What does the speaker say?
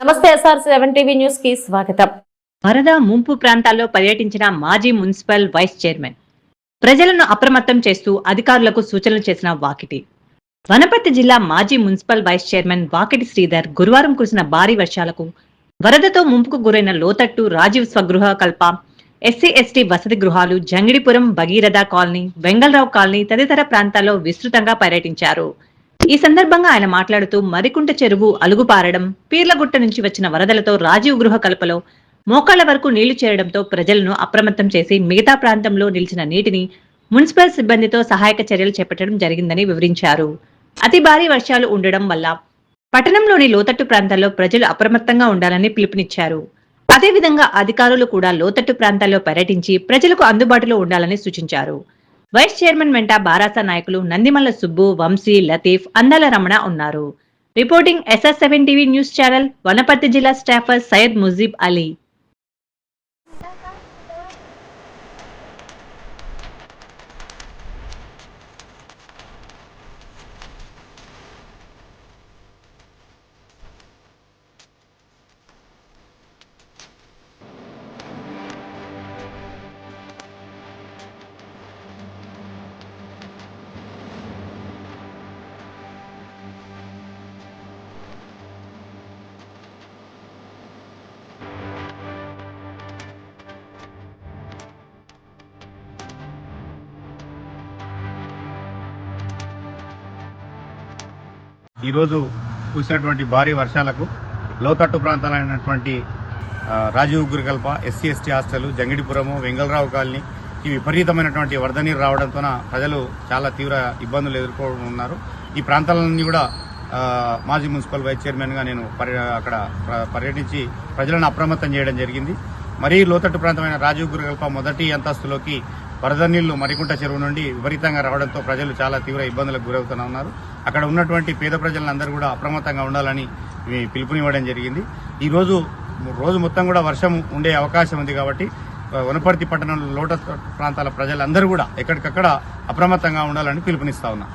నమస్తే SR seven TV న్యూస్కి స్వాగతం. వరద ముంపు ప్రాంతాల్లో పర్యటించిన మాజీ మున్సిపల్ వైస్ చైర్మన్. ప్రజలను అప్రమత్తం చేస్తూ అధికారులకు సూచనలు చేసిన వాకిటి. వనపర్తి జిల్లా మాజీ municipal vice chairman Vakiti Sridhar గురువారం కురిసిన భారీ వర్షాలకు వరదతో ముంపుకు గురైన లోతట్టు రాజీవ్ స్వగృహ కల్ప ఎస్సీ ఎస్టీ వసతి గృహాలు జంగిడిపురం భగీరథ కాలనీ వెంగళరావు కాలనీ తదితర ప్రాంతాల్లో విస్తృతంగా పర్యటించారు. ఈ సందర్భంగా ఆయన మాట్లాడుతూ మరికుంట చెరువు అలుగుపారడం పీర్లగుట్ట నుంచి వచ్చిన వరదలతో రాజీవ్ గృహ కల్పలో మోకాళ్ళ వరకు నీళ్ళు చేరడంతో ప్రజలను అప్రమత్తం చేసి మిగతా ప్రాంతంలో నిలిచిన నీటిని మున్సిపల్ సిబ్బందితో సహాయక చర్యలు చేపట్టడం జరిగిందని వివరించారు. అతి భారీ వర్షాలు ఉండడం వల్ల పట్టణంలోని లోతట్టు ప్రాంతాల్లో ప్రజలు అప్రమత్తంగా ఉండాలని పిలుపునిచ్చారు. అదేవిధంగా అధికారులు కూడా లోతట్టు ప్రాంతాల్లో పర్యటించి ప్రజలకు అందుబాటులో ఉండాలని సూచించారు. వైస్ చైర్మన్ వెంట బారాస నాయకులు నందిమల్ల సుబ్బు వంశీ లతీఫ్ అందాల రమణ ఉన్నారు. Reporting SS seven TV news channel Wanaparthy జిల్లా స్టాఫర్ సయ్యద్ ముజీబ్ అలీ. ఈరోజు కురిసినటువంటి భారీ వర్షాలకు లోతట్టు ప్రాంతాలైనటువంటి Rajiv Gurikalpa SC ST hostel Jangidipuram Vengalarao colony ఈ విపరీతమైనటువంటి వరద నీరు రావడంతో ప్రజలు చాలా తీవ్ర ఇబ్బందులు ఎదుర్కొన్నారు ఈ ప్రాంతాలన్నీ కూడా మాజీ మున్సిపల్ వైస్ చైర్మన్గా నేను పర్య అక్కడ పర్యటించి ప్రజలను అప్రమత్తం చేయడం జరిగింది. మరీ లోతట్టు ప్రాంతమైన రాజీవ్ గురికల్ప మొదటి అంతస్తులోకి వరద నీళ్ళు మరికుంట చెరువు నుండి విపరీతంగా రావడంతో ప్రజలు చాలా తీవ్ర ఇబ్బందులకు గురవుతూ ఉన్నారు. అక్కడ ఉన్నటువంటి పేద ప్రజలందరూ కూడా అప్రమత్తంగా ఉండాలని పిలుపునివ్వడం జరిగింది. ఈ రోజు రోజు మొత్తం కూడా వర్షం ఉండే అవకాశం ఉంది కాబట్టి వనపర్తి పట్టణంలో లోట ప్రాంతాల ప్రజలందరూ కూడా ఎక్కడికక్కడ అప్రమత్తంగా ఉండాలని పిలుపునిస్తా ఉన్నా